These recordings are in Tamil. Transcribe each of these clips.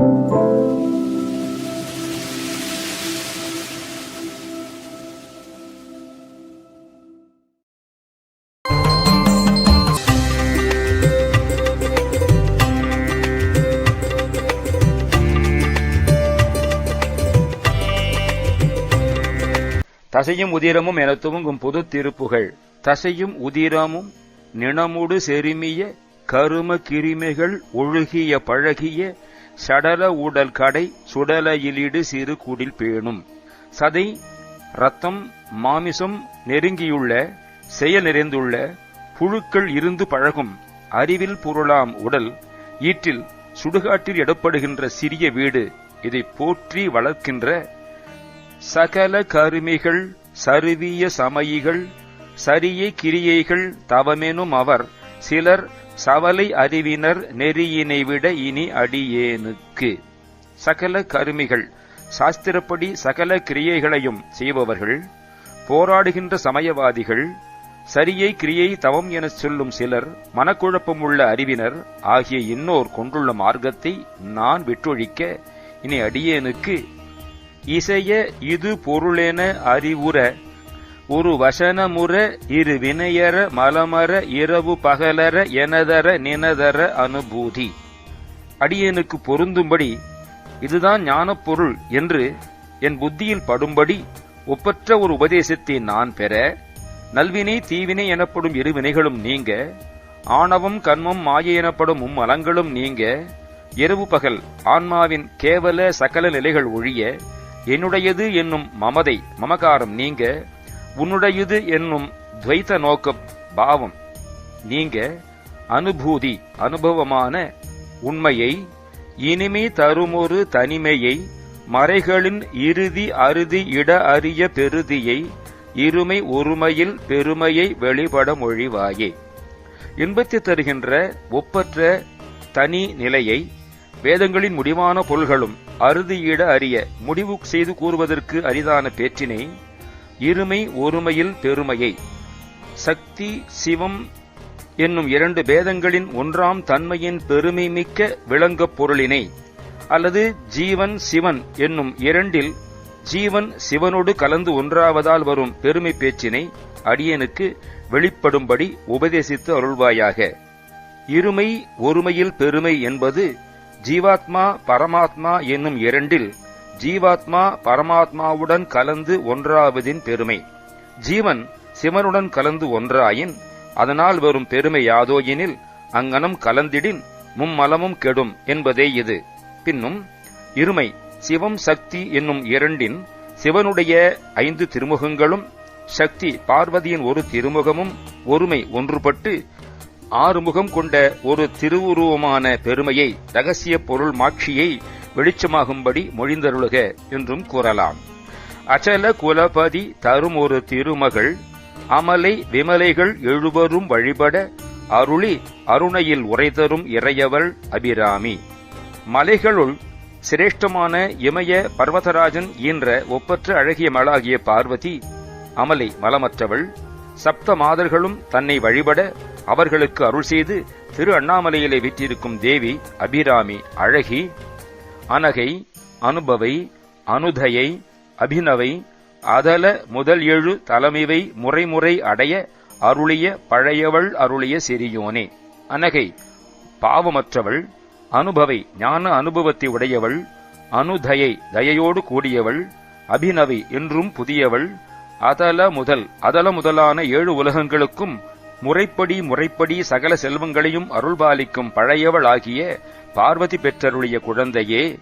தசையும் உதிரமும் என துவங்கும் பொது திருப்புகள். தசையும் உதிரமும் நிணமுடு செருமிய கரும கிருமிகள் ஒழுகிய பழகிய சடல ஊடல் கடை சுடலையிலிடு சிறு குடில் பேணும். சதை ரத்தம் மாமிசம் நெருங்கியுள்ள செயல் நிறைந்துள்ள புழுக்கள் இருந்து பழகும் அறிவில் பொருளாம் உடல் ஈற்றில் சுடுகாட்டில் இடப்படுகின்ற சிறிய வீடு இதை போற்றி வளர்க்கின்ற சகல கருமிகள் சருவிய சமயிகள் சரிய கிரியைகள் தவமெனும் அவர் சிலர் சவலை அறிவினர் நெறியினை விட இனி அடியேனுக்கு. சகல கருமிகள் சாஸ்திரப்படி சகல கிரியைகளையும் செய்பவர்கள் போராடுகின்ற சமயவாதிகள் சரியை கிரியை தவம் எனச் சொல்லும் சிலர் மனக்குழப்பமுள்ள அறிவினர் ஆகிய இன்னோர் கொண்டுள்ள மார்க்கத்தை நான் விட்டொழிக்க இனி அடியேனுக்கு. இசைய இது பொருளென அறிவுற ஒரு வசனமுற இரு வினையற மலமர இரவு பகலர எனதர நினதர அனுபூதி. அடியனுக்கு பொருந்தும்படி இதுதான் ஞானப்பொருள் என்று என் புத்தியில் படும்படி ஒப்பற்ற ஒரு உபதேசத்தை நான் பெற நல்வினை தீவினை எனப்படும் இரு வினைகளும் நீங்க ஆணவம் கண்மம் மாயை எனப்படும் மும்மலங்களும் நீங்க இரவு பகல் ஆன்மாவின் கேவல சகல நிலைகள் ஒழிய என்னுடையது என்னும் மமதை மமகாரம் நீங்க உன்னுடையது என்னும் துவைத்த நோக்க பாவம். நீங்க அனுபூதி அனுபவமான உண்மையை இனிமை தருமொரு தனிமையை மறைகளின் இறுதி அறுதி இட அறிய பெருதியை இருமை ஒருமையில் பெருமையை வெளிப்பட மொழிவாயே. இன்பத்தை தருகின்ற ஒப்பற்ற தனி நிலையை வேதங்களின் முடிவான பொருள்களும் அறுதியிட அறிய முடிவு செய்து கூறுவதற்கு அரிதான பேற்றினை இருமை ஒருமையில் பெருமையை. சக்தி சிவம் என்னும் இரண்டு பேதங்களின் ஒன்றாம் தன்மையின் பெருமை மிக்க விளங்கப் பொருளினை அல்லது ஜீவன் சிவன் என்னும் இரண்டில் ஜீவன் சிவனோடு கலந்து ஒன்றாவதால் வரும் பெருமை பேச்சினை அடியனுக்கு வெளிப்படும்படி உபதேசித்து அருள்வாயாக. இருமை ஒருமையில் பெருமை என்பது ஜீவாத்மா பரமாத்மா என்னும் இரண்டில் ஜீவாத்மா பரமாத்மாவுடன் கலந்து ஒன்றாவதின் பெருமை. ஜீவன் சிவனுடன் கலந்து ஒன்றாயின் அதனால் வரும் பெருமை யாதோ எனில் அங்கனம் கலந்திடின் மும்மலமும் கெடும் என்பதே இது. பின்னும் இருமை சிவம் சக்தி என்னும் இரண்டின் சிவனுடைய ஐந்து திருமுகங்களும் சக்தி பார்வதியின் ஒரு திருமுகமும் ஒருமை ஒன்றுபட்டு ஆறுமுகம் கொண்ட ஒரு திருவுருவமான பெருமையை ரகசிய பொருள் மாட்சியை வெளிச்சமாகும்படி மொழிந்தருளுக என்றும் கூறலாம். அச்சல குலபதி தரும் ஒரு திருமகள் அமலை விமலைகள் எழுவரும் வழிபட அருளி அருணையில் உரைதரும் இறையவள் அபிராமி. மலைகளுள் சிரேஷ்டமான இமய பர்வதராஜன் ஈன்ற ஒப்பற்ற அழகிய மலாகிய பார்வதி அமலை மலமற்றவள் சப்த மாதர்களும் தன்னை வழிபட அவர்களுக்கு அருள் செய்து திரு அண்ணாமலையிலே விற்றிருக்கும் தேவி அபிராமி அழகி அனகை அனுபவை அனுதயை அபிநவை அதல முதல் எழு தலைமைவை முறைமுறை அடைய அருளிய பழையவள் அருளிய சிறியோனே. அனகை பாவமற்றவள் அனுபவை ஞான அனுபவத்தை உடையவள் அனுதயை தயையோடு கூடியவள் அபிநவை என்றும் புதியவள் அதல முதல் அதல முதலான ஏழு உலகங்களுக்கும் முறைப்படி முறைப்படி சகல செல்வங்களையும் அருள்பாலிக்கும் பழையவளாகிய பார்வதி பெற்றருடைய குழந்தையே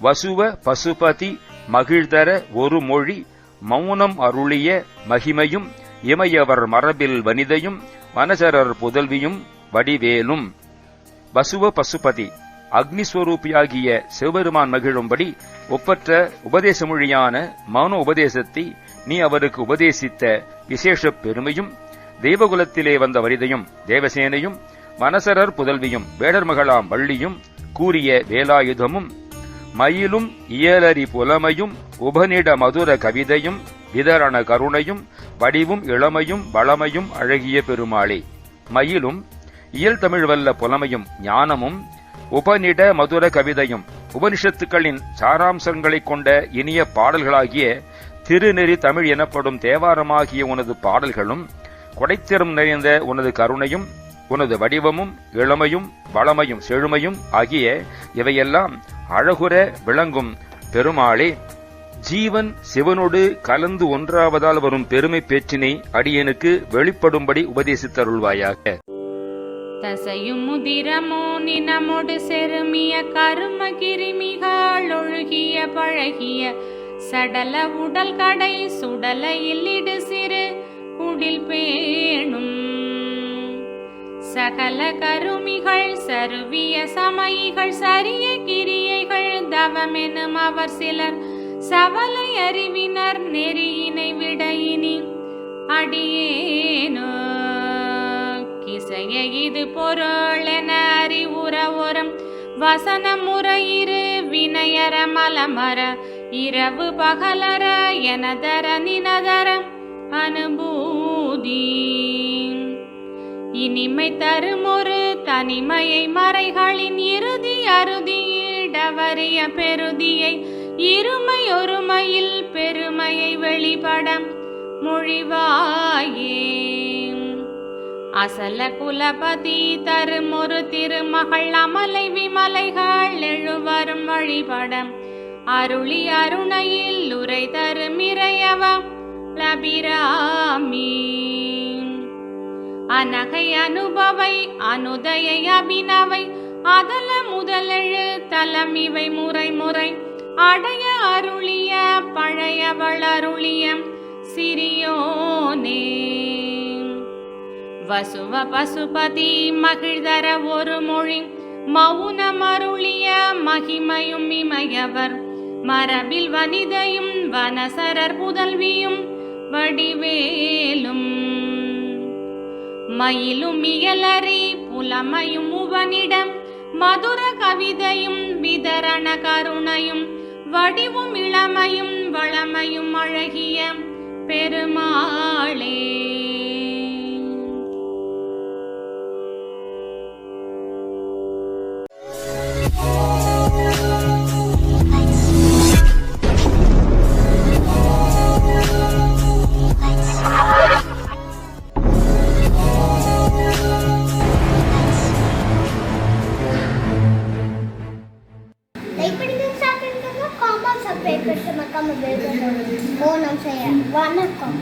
வசுவ பசுபதி மகிழ்தர ஒரு மொழி மௌனம் அருளிய மகிமையும் இமையவர் மரபில் வனிதையும் வனசரர் புதல்வியும் வடிவேலும். வசுவ பசுபதி அக்னிஸ்வரூபியாகிய சிவபெருமான் மகிழும்படி ஒப்பற்ற உபதேச மொழியான மௌன உபதேசத்தை நீ அவருக்கு உபதேசித்த விசேஷப் பெருமையும் தெய்வகுலத்திலே வந்த வரிதையும் தேவசேனையும் மனசரர் புதல்வியும் வேடர் மகளாம் வள்ளியும் கூறிய வேலாயுதமும் மயிலும் இயலரி புலமையும் உபநிட மதுர கவிதையும் விதரண கருணையும் வடிவும் இளமையும் வளமையும் அழகிய பெருமாளே. மயிலும் இயல் தமிழ் வல்ல புலமையும் ஞானமும் உபநிட மதுர கவிதையும் உபனிஷத்துக்களின் சாராம்சங்களைக் கொண்ட இனிய பாடல்களாகிய திருநெறி தமிழ் எனப்படும் தேவாரமாகிய உனது பாடல்களும் கொடைத்திறம் நிறைந்த உனது கருணையும் உனது வடிவமும் இளமையும் வளமையும் செழுமையும் ஆகிய இவையெல்லாம் அழகுற விளங்கும் பெருமாளே. ஜீவன் சிவனோடு கலந்து ஒன்றாவதால் வரும் பெருமை பேச்சினை அடியனுக்கு வெளிப்படும்படி உபதேசித்தருள்வாயாக. தசையும் முதிரமோ நினமோடு செருமிய கரும கிருமிகள் ஒழுகிய பழகிய சடல உடல் கடை சுடல இல்லிடு சிறு குடில் பே சகல கருமிகள் சருவிய சமயிகள் சரிய கிரியைகள் தவமெனும் அவர் சிலர். சவலை அறிவினர் நெறியினை விட இனி அடியேனோ? கிசைய இது பொருள் என அறிவுற ஒரும். வசன முறையிரு வினயர மலமர இரவு பகலர எனதர நினதர அனுபூதி இனிமை தருமொரு தனிமையை மறைகளின் இறுதி அறுதியிடவறிய பெருதியை இருமை ஒருமையில் பெருமையை வெளிப்படம் மொழிவாயே. அசல குலபதி தருமொரு திருமகள் அமலை விமலைகள் எழுவரும் வழிபடம் அருளி அருணையில் உரை தருமிறையவம் லபிராமீ. அனகை அனுபவை அனுதயை அபினவை. அதல முதலெழு தலம் இவை முறை முறை. அடைய அருளிய பழைய வளருளிய. சிறியோனே. வசுவ பசுபதி மகிழ்தர ஒரு மொழி. மௌனம் அருளிய மகிமையும் இமையவர். மரபில் வனிதையும் வனசரர் புதல்வியும். வடிவேலும் மயிலும் இயலறி புலமையும் உவனிடம் மதுர கவிதையும் விதரண கருணையும் வடிவும் இளமையும் வளமையும் அழகிய பெருமாளே. అక్కమ్మ బేబీ. మోనం చేయ వానక్కమ్మ